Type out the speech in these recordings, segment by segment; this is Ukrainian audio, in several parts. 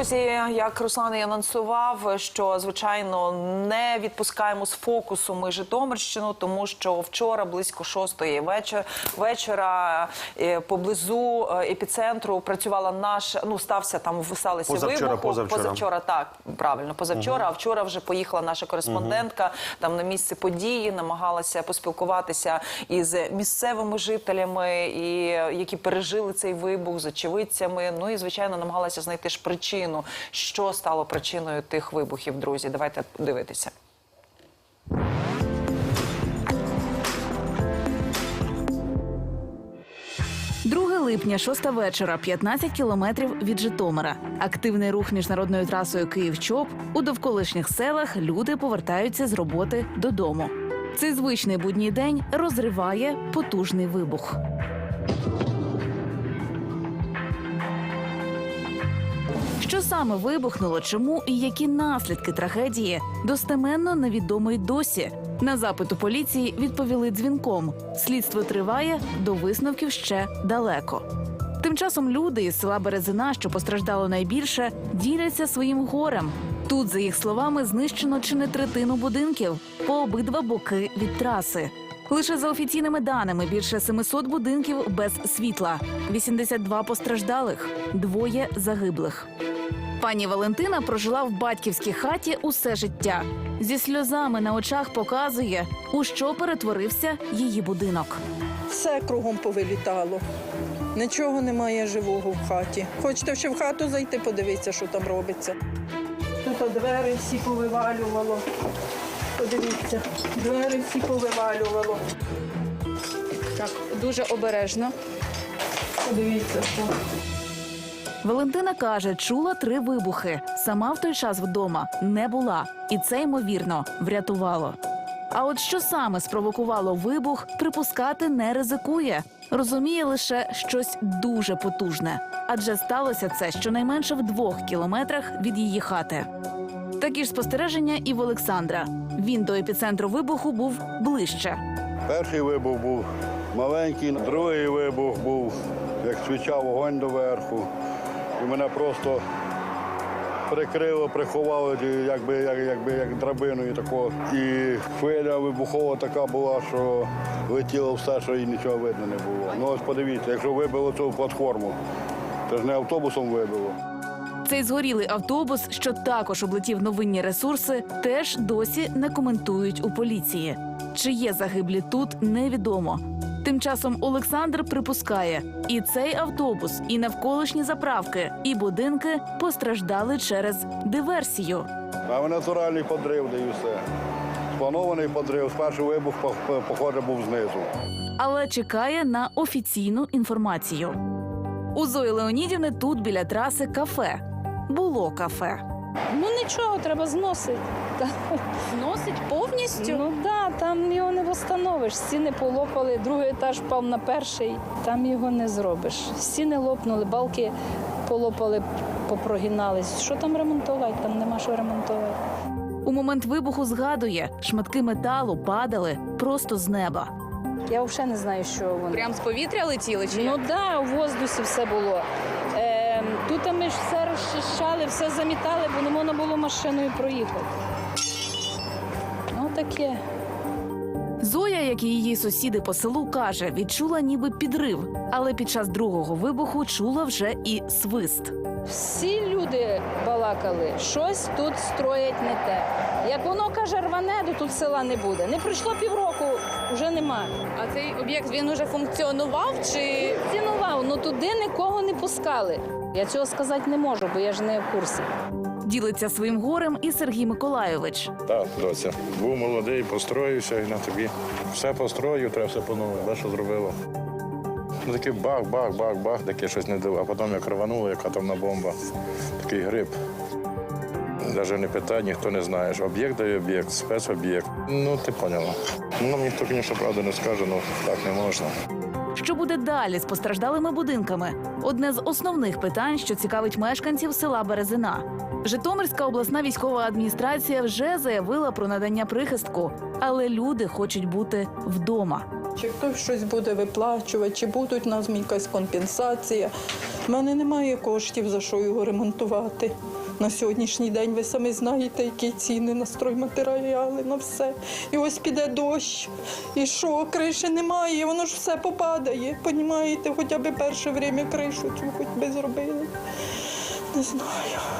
друзі, як Руслан і анонсував, що звичайно не відпускаємо з фокусу ми Житомирщину, тому що вчора близько шостої вечора, вечора поблизу е, епіцентру працювала наша. Ну стався там сталися Позавчора, вибуху. позавчора. позавчора так правильно. Позавчора, а вчора вже поїхала наша кореспондентка там на місце події, намагалася поспілкуватися із місцевими жителями, і які пережили цей вибух з очевидцями. Ну і звичайно намагалася знайти ж причину, що стало причиною тих вибухів. Друзі, давайте дивитися. Липня, шоста вечора, 15 кілометрів від Житомира. Активний рух міжнародною трасою Київ-Чоп. У довколишніх селах люди повертаються з роботи додому. Цей звичний будній день розриває потужний вибух. Що саме вибухнуло, чому і які наслідки трагедії достеменно невідомо й досі. На запит у поліції відповіли дзвінком. Слідство триває, до висновків ще далеко. Тим часом люди із села Березина, що постраждало найбільше, діляться своїм горем. Тут, за їх словами, знищено чи не третину будинків по обидва боки від траси. Лише за офіційними даними більше 700 будинків без світла, 82 постраждалих, двоє загиблих. Пані Валентина прожила в батьківській хаті усе життя. Зі сльозами на очах показує, у що перетворився її будинок. Все кругом повилітало. Нічого немає живого в хаті. Хочете ще в хату зайти, подивитися, що там робиться. Тут двері всі повивалювало. Подивіться, двері всі повивалювало. Так, дуже обережно. Подивіться, що. Валентина каже, чула три вибухи. Сама в той час вдома не була, і це ймовірно врятувало. А от що саме спровокувало вибух, припускати не ризикує. Розуміє лише щось дуже потужне, адже сталося це щонайменше в двох кілометрах від її хати. Такі ж спостереження і в Олександра. Він до епіцентру вибуху був ближче. Перший вибух був маленький, другий вибух був, як свічав вогонь доверху. І мене просто прикрило, приховало, якби, як, якби, як драбиною такого. І хвиля вибухова така була, що летіло все, що і нічого видно не було. Ну ось подивіться, якщо вибило цю платформу, це ж не автобусом вибило. Цей згорілий автобус, що також облетів новинні ресурси, теж досі не коментують у поліції. Чи є загиблі тут, невідомо. Тим часом Олександр припускає, і цей автобус, і навколишні заправки, і будинки постраждали через диверсію. А натуральний подрив, де і все. Спланований подрив. Перший вибух, по- по- похоже, був знизу. але чекає на офіційну інформацію. У Зої Леонідівни тут біля траси кафе. Було кафе. Ну нічого, треба зносити. Зносить повністю. Ну да, там його не встановиш. Стіни полопали, другий етаж впав на перший, там його не зробиш. Стіни лопнули, балки полопали, попрогинались. Що там ремонтувати? Там нема що ремонтувати. У момент вибуху згадує, шматки металу падали просто з неба. Я взагалі не знаю, що воно. Прям з повітря летіли чи Ну так, да, у воздусі все було. Е, тут ми ж все розчищали, все замітали, бо не можна було машиною проїхати. Ну таке. Зоя, як і її сусіди по селу, каже, відчула ніби підрив, але під час другого вибуху чула вже і свист. Всі люди балакали, щось тут строять не те. Як воно каже, рване, то тут села не буде. Не пройшло півроку, вже нема. А цей об'єкт він уже функціонував чи Цінував, ну туди нікого не пускали. Я цього сказати не можу, бо я ж не в курсі. Ділиться своїм горем і Сергій Миколайович. Так, доця. Був молодий, построївся і на тобі. Все построїв, треба все по-новому. Що зробило. Ну, такий бах, бах, бах, бах, таке щось не див. А потім як рвануло, яка там на бомба. Такий гриб. Навіть не питає, ніхто не знає. Об'єкт дає об'єкт, спецоб'єкт. Ну, ти поняла. Ну, ніхто, звісно, правду не скаже, ну так не можна. Що буде далі з постраждалими будинками? Одне з основних питань, що цікавить мешканців села Березина. Житомирська обласна військова адміністрація вже заявила про надання прихистку, але люди хочуть бути вдома. Чи хтось щось буде виплачувати, чи будуть нас якась компенсація. У мене немає коштів, за що його ремонтувати. На сьогоднішній день ви самі знаєте, які ціни на стройматеріали, на все. І ось піде дощ. І що, криші немає, воно ж все попадає. Понімаєте, хоча б перше время кришу цю хоч би зробили. Не знаю.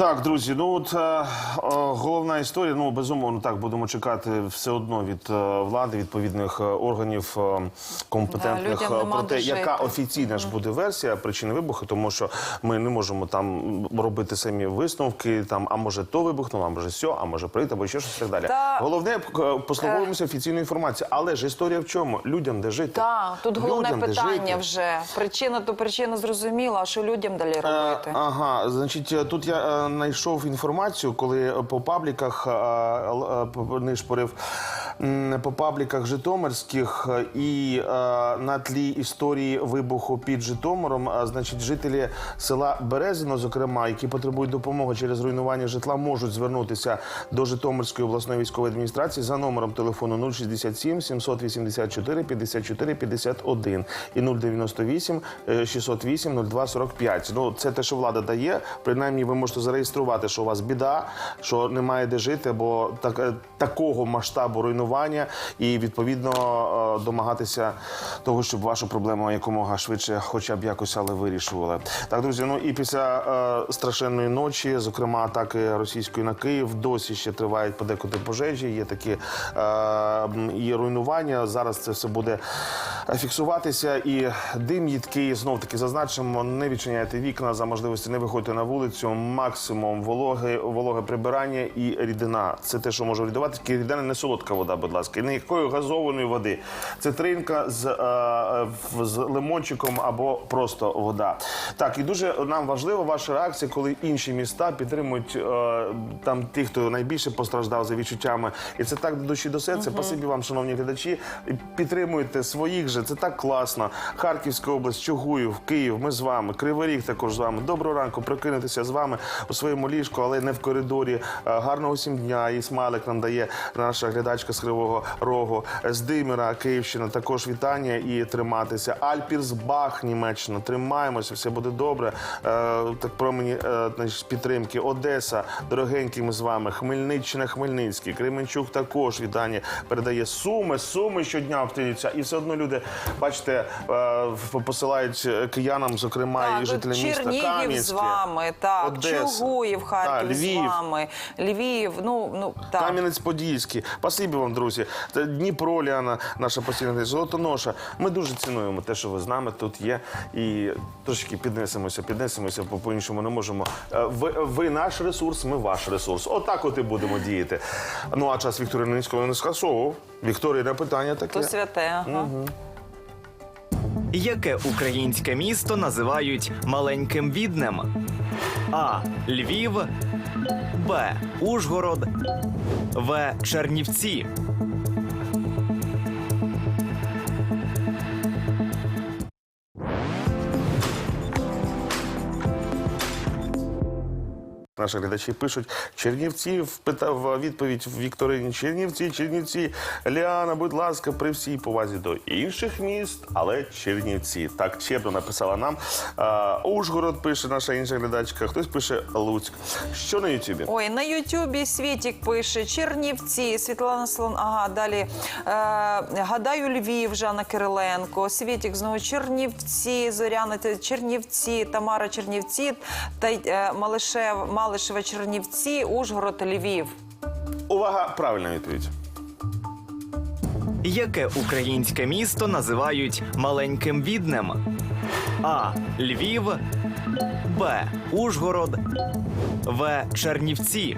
Так, друзі, ну от е, е, головна історія. Ну безумовно, так будемо чекати все одно від е, влади, відповідних е, органів е, компетентних Да, людям е, нема про те, де яка офіційна ж буде версія причини вибуху, тому що ми не можемо там робити самі висновки. Там а може то вибухнуло, а може сьо, а може прийти, або ще щось і так далі. Та- Головне е, послуговуємося офіційною інформацією. Але ж історія в чому? Людям де жити? Так, тут головне Людям де питання жити? вже. Причина то причина зрозуміла, а що людям далі робити? Е, Ага, значить, е, тут я е, знайшов інформацію, коли по пабліках е, е, нишпорив по пабліках Житомирських е, і е, на тлі історії вибуху під Житомиром, е, значить, жителі села Березино, зокрема, які потребують допомоги через руйнування житла, можуть звернутися до Житомирської обласної військової адміністрації за номером телефону 067 784 54 51 і 098 е, 608 02 45. Ну, це те, що влада дає. Принаймні, ви можете зареєструвати, що у вас біда, що немає де жити, бо так, такого масштабу руйнування, і відповідно е, домагатися того, щоб вашу проблему якомога швидше, хоча б якось, але вирішували. Так, друзі, ну і після е, страшенної ночі, зокрема атаки російської на Київ, досі ще тривають подекуди пожежі. Є такі е, і руйнування. Зараз це все буде фіксуватися. І дим їдкий знов таки зазначимо. Не відчиняйте вікна за можливості, не виходьте на вулицю. Максимум вологи, вологе прибирання і рідина. Це те, що може. Тільки рідина не солодка вода, будь ласка, і ніякої газованої води. Це тринка з, е, е, з лимончиком або просто вода. Так, і дуже нам важлива ваша реакція, коли інші міста підтримують е, там тих, хто найбільше постраждав за відчуттями. І це так до душі до серця. Спасибі вам, шановні глядачі. Підтримуйте своїх же. Це так класно. Харківська область, Чугуїв, Київ. Ми з вами. Кривий Ріг також з вами. Доброго ранку. Прокинутися з вами у своєму ліжку, але не в коридорі. Е, Гарного всім дня. І смайлик нам дає наша глядачка з Кривого Рогу. З Димира, Київщина. Також вітання і триматися. Альпірсбах, Німеччина. Тримаємося, все буде добре. Е, Так про мені е, підтримки. Одеса, дорогенькі, ми з вами. Хмельниччина, Хмельницький. Кременчук також вітання передає Суми. Суми щодня обстрілюються. І все одно люди, бачите, е, посилають киянам, зокрема, і жителям міста Чернігів з вами, так, Одеса. Чугуїв, Харків Так, Львів. з вами, Львів, ну, ну так. Кам'янець-Подільський. Спасибі вам, друзі. Та Дніпро, Ліана, наша постійна Золотоноша. Ми дуже цінуємо те, що ви з нами тут є. І трошки піднесемося, піднесемося, бо по-іншому не можемо. Е, Ви, ви наш ресурс, ми ваш ресурс. Отак от і будемо діяти. Ну, а час Вікторії Ниницького не скасовував. Вікторія, на питання таке. То святе. Ага. Яке українське місто називають маленьким віднем? А. Львів, Б. Ужгород, В. Чернівці. Наші глядачі пишуть Чернівці впитав відповідь Вікторині. Чернівці, Чернівці. Ліана, будь ласка, при всій повазі до інших міст, але Чернівці. Так чебно написала нам. А, Ужгород пише наша інша глядачка. Хтось пише Луцьк. Що на Ютубі? Ой, на Ютубі Світік пише Чернівці, Світлана Слон. Ага, далі е, гадаю Львів, Жанна Кириленко. Світік знову Чернівці, Зоряна Чернівці, Тамара Чернівці, та е, Малишев, Малишева Чернівці, Ужгород, Львів. Увага, правильна відповідь. Яке українське місто називають маленьким віднем? А. Львів, Б. Ужгород, В. Чернівці.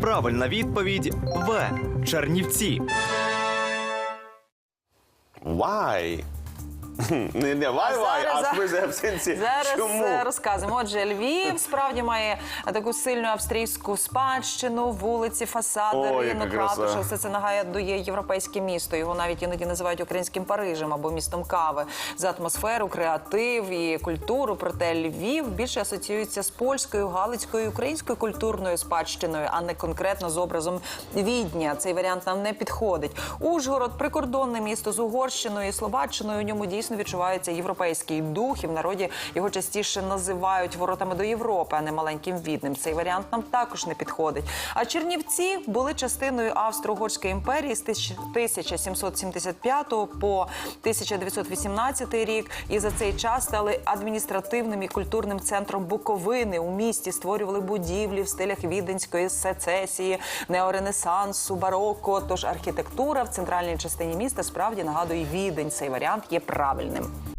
Правильна відповідь В. Чернівці. Why? Не, не вай вай, зараз- а ми за абсенції. Зараз Чому? е, розказуємо. Отже, Львів справді має таку сильну австрійську спадщину, вулиці, фасади, Ой, ринок, краса. ратуша. Все це нагадує європейське місто. Його навіть іноді називають українським Парижем або містом кави за атмосферу, креатив і культуру. Проте Львів більше асоціюється з польською, галицькою, українською культурною спадщиною, а не конкретно з образом Відня. Цей варіант нам не підходить. Ужгород прикордонне місто з Угорщиною і Словаччиною. У ньому дійсно відчувається європейський дух, і в народі його частіше називають воротами до Європи, а не маленьким відним. Цей варіант нам також не підходить. А Чернівці були частиною Австро-Угорської імперії з 1775 по 1918 рік, і за цей час стали адміністративним і культурним центром Буковини. У місті створювали будівлі в стилях віденської сецесії, неоренесансу, бароко. Тож архітектура в центральній частині міста справді нагадує відень. Цей варіант є правильним.